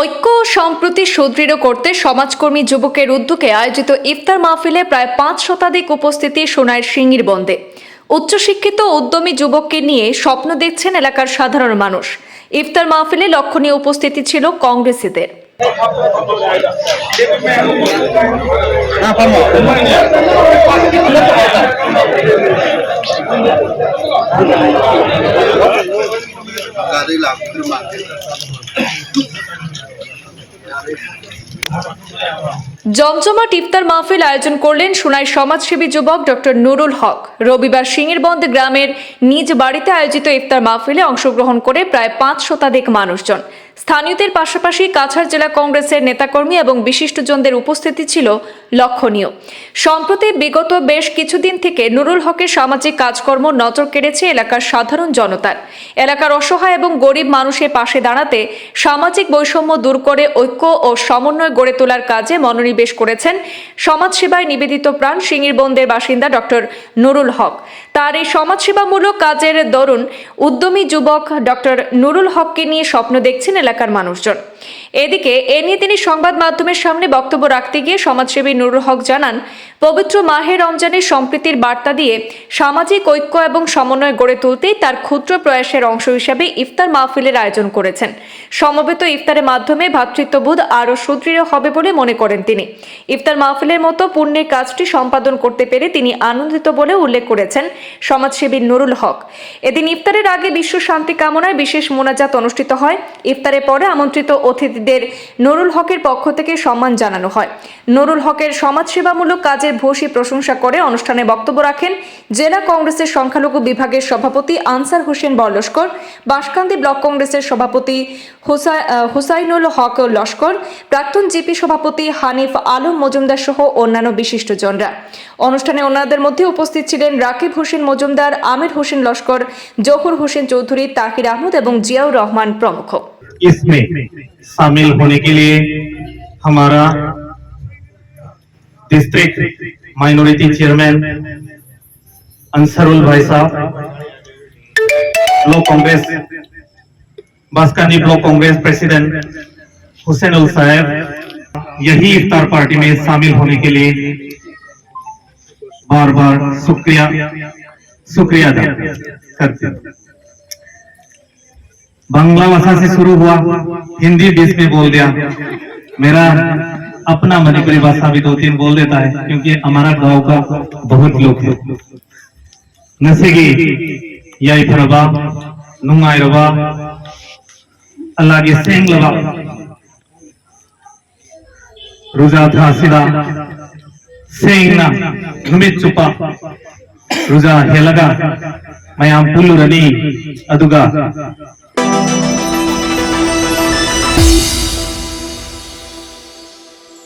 ঐক্য ও সম্প্রতি সুদৃঢ় করতে সমাজকর্মী যুবকের উদ্যোগে আয়োজিত ইফতার মাহফিলে প্রায় পাঁচ শতাধিক উপস্থিতি সোনার সিঙ্গির বন্দে। উচ্চশিক্ষিত উদ্যমী যুবককে নিয়ে স্বপ্ন দেখছেন এলাকার সাধারণ মানুষ। ইফতার মাহফিলে লক্ষণীয় উপস্থিতি ছিল কংগ্রেসীদের। জমজমাট ইফতার মাহফিল আয়োজন করলেন সোনাই সমাজসেবী যুবক ডক্টর নুরুল হক। রবিবার সিঙ্গিরবন্দ গ্রামের নিজ বাড়িতে আয়োজিত ইফতার মাহফিলে অংশগ্রহণ করে প্রায় পাঁচ শতাধিক মানুষজন। স্থানীয়দের পাশাপাশি কাছাড় জেলা কংগ্রেসের নেতাকর্মী এবং বিশিষ্টজনদের উপস্থিতি ছিল লক্ষণীয়। সম্প্রতি বিগত বেশ কিছুদিন থেকে নুরুল হকের সামাজিক কাজকর্ম নজর কেড়েছে এলাকার সাধারণ জনতার। এলাকার অসহায় এবং গরিব মানুষের পাশে দাঁড়াতে সামাজিক বৈষম্য দূর করে ঐক্য ও সমন্বয় গড়ে তোলার কাজে মনোনিবেশ করেছেন সমাজসেবায় নিবেদিত প্রাণ সিঙ্গিরবন্দের বাসিন্দা ডক্টর নুরুল হক। তার এই সমাজসেবামূলক কাজের দরুন উদ্যমী যুবক ডক্টর নুরুল হককে নিয়ে স্বপ্ন দেখছেন এলাকার মানুষজন। এদিকে এ নিয়ে তিনি সংবাদ মাধ্যমের সামনে বক্তব্য রাখতে গিয়ে সমাজসেবী নুরুল হক জানান, পবিত্র মাহে রমজানের সম্প্রীতির বার্তা দিয়ে সামাজিক ঐক্য এবং সমন্বয় গড়ে তুলতেই তার ক্ষুদ্র প্রয়াসের অংশ হিসেবে ইফতার মাহফিলের আয়োজন করেছেন। সমবেত ইফতারের মাধ্যমে ভ্রাতৃত্ববোধ আরও সুদৃঢ় হবে বলে মনে করেন তিনি। ইফতার মাহফিলের মতো পুণ্যের কাজটি সম্পাদন করতে পেরে তিনি আনন্দিত বলে উল্লেখ করেছেন সমাজসেবী নুরুল হক। এদিন ইফতারের আগে বিশ্ব শান্তি কামনায় বিশেষ মোনাজাত অনুষ্ঠিত হয়। ইফতারের পরে আমন্ত্রিত অতিথিদের নুরুল হকের পক্ষ থেকে সম্মান জানানো হয়। নুরুল হকের সমাজসেবামূলক কাজের ভূয়সী প্রশংসা করে অনুষ্ঠানে বক্তব্য রাখেন জেলা কংগ্রেসের সংখ্যালঘু বিভাগের সভাপতি আনসার হোসেন বলস্কর বাঁশকান্দি ব্লক কংগ্রেসের সভাপতি হুসাইনুল হক লস্কর, প্রাক্তন জিপি সভাপতি হানিফ আলম মজুমদার সহ অন্যান্য বিশিষ্টজনরা। অনুষ্ঠানে অন্যদের মধ্যে উপস্থিত ছিলেন রাকিব হোসেন মজুমদার, আমির হোসেন লস্কর, জহুর হোসেন চৌধুরী তাকির আহমদ এবং জিয়াউর রহমান প্রমুখ। इसमें शामिल होने के लिए हमारा डिस्ट्रिक्ट माइनॉरिटी चेयरमैन अंसरुल भाई साहब block Congress बास्कानी block Congress president Hussain ul साहब, यही इफ्तार पार्टी में शामिल होने के लिए बार बार शुक्रिया शुक्रिया अदा करते हैं। बांग्ला भाषा से शुरू हुआ। हिंदी बीच में बोल दिया। मेरा अपना मणिपुरी भाषा भी दो तीन बोल देता है, क्योंकि हमारा गाँव का बहुत लोग है। नसेगी, याई फरबा नुंगाई अल्लाह के सेंग लबा रुजा था सिदा सेंग ना, घुमित चुपा, रुजा हेलगा मैं आम पुल्लु रनी, अदुगा। Thank you.